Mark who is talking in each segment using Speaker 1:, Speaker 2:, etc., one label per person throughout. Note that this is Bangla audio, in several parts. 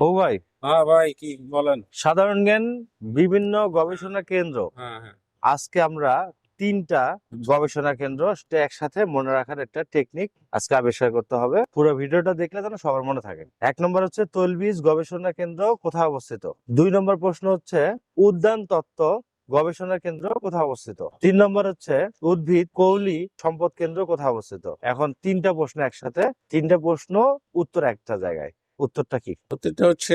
Speaker 1: ও ভাই?
Speaker 2: হ্যাঁ ভাই কি বলেন?
Speaker 1: সাধারণ জ্ঞান বিভিন্ন গবেষণা কেন্দ্র। আজকে আমরা তিনটা গবেষণা কেন্দ্র একসাথে মনে রাখার একটা টেকনিক আজকে আবিষ্কার করতে হবে। পুরো ভিডিওটা দেখলে যেন সবার মনে থাকে। এক নম্বর হচ্ছে তৈলবীজ গবেষণা কেন্দ্র কোথায় অবস্থিত? দুই নম্বর প্রশ্ন হচ্ছে উদ্যান তত্ত্ব গবেষণা কেন্দ্র কোথায় অবস্থিত? তিন নম্বর হচ্ছে উদ্ভিদ কৌলি সম্পদ কেন্দ্র কোথায় অবস্থিত? এখন তিনটা প্রশ্ন একসাথে। তিনটা প্রশ্ন উত্তর একটা জায়গায়। উত্তরটা কি?
Speaker 2: উত্তরটা হচ্ছে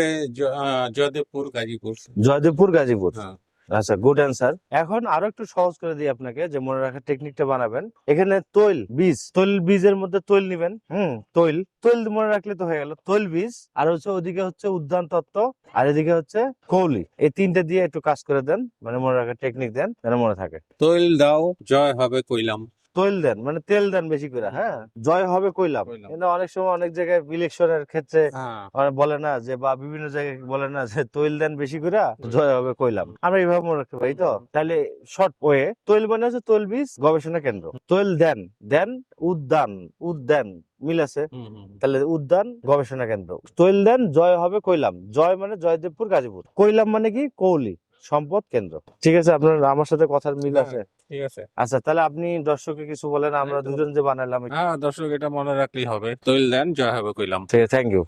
Speaker 2: জয়দেবপুর গাজীপুর।
Speaker 1: জয়দেবপুর গাজীপুর।
Speaker 2: হ্যাঁ।
Speaker 1: আচ্ছা গুড অ্যান্সার এখন আরও একটু সহজ করে দিই আপনাকে যে মনে রাখার টেকনিকটা বানাবেন। এখানে তৈল বীজ তৈল বীজের মধ্যে তৈল নিবেন হুম তৈল। তৈল মনে রাখলে তো হয়ে গেল তৈল বীজ। আর হচ্ছে ওদিকে হচ্ছে উদ্যান তত্ত্ব আর এদিকে হচ্ছে কৌলি। এই তিনটে দিয়ে একটু কাজ করে দেন মানে মনে রাখার টেকনিক দেন যেন মনে থাকে।
Speaker 2: তৈল দাও জয় হবে কইলাম
Speaker 1: তৈল দেন মানে তেল দেন বেশি করে হ্যাঁ? জয় হবে কইলাম। কিন্তু অনেক সময় অনেক জায়গায় ইলেকশনের ক্ষেত্রে
Speaker 2: হ্যাঁ।
Speaker 1: বলে না যে বা বিভিন্ন জায়গায় বলে না যে তৈল দেন বেশি করে জয় হবে কইলাম। আমরা এইভাবে মনে রাখতে পারি তো? তাহলে শর্ট ওয়ে তৈল মানে হচ্ছে তৈল বীজ গবেষণা কেন্দ্র। তৈল দেন দেন উদ্যান উদ্যান মিল আছে। তাহলে উদ্যান গবেষণা কেন্দ্র। তৈল দেন জয় হবে কইলাম। জয় মানে জয়দেবপুর গাজীপুর। কইলাম মানে কি? কৌলি। সম্পদ কেন্দ্র। ঠিক আছে আপনার আমার সাথে কথার মিল
Speaker 2: হ্যাঁ,
Speaker 1: আছে।
Speaker 2: ঠিক আছে।
Speaker 1: আচ্ছা তাহলে আপনি দর্শককে কিছু বলেন আমরা দুজন যে বানালাম
Speaker 2: হ্যাঁ দর্শক এটা মনে রাখলেই হবে। তৈল দেন জয় হবে কইলাম।
Speaker 1: ঠিক আছে থ্যাংক ইউ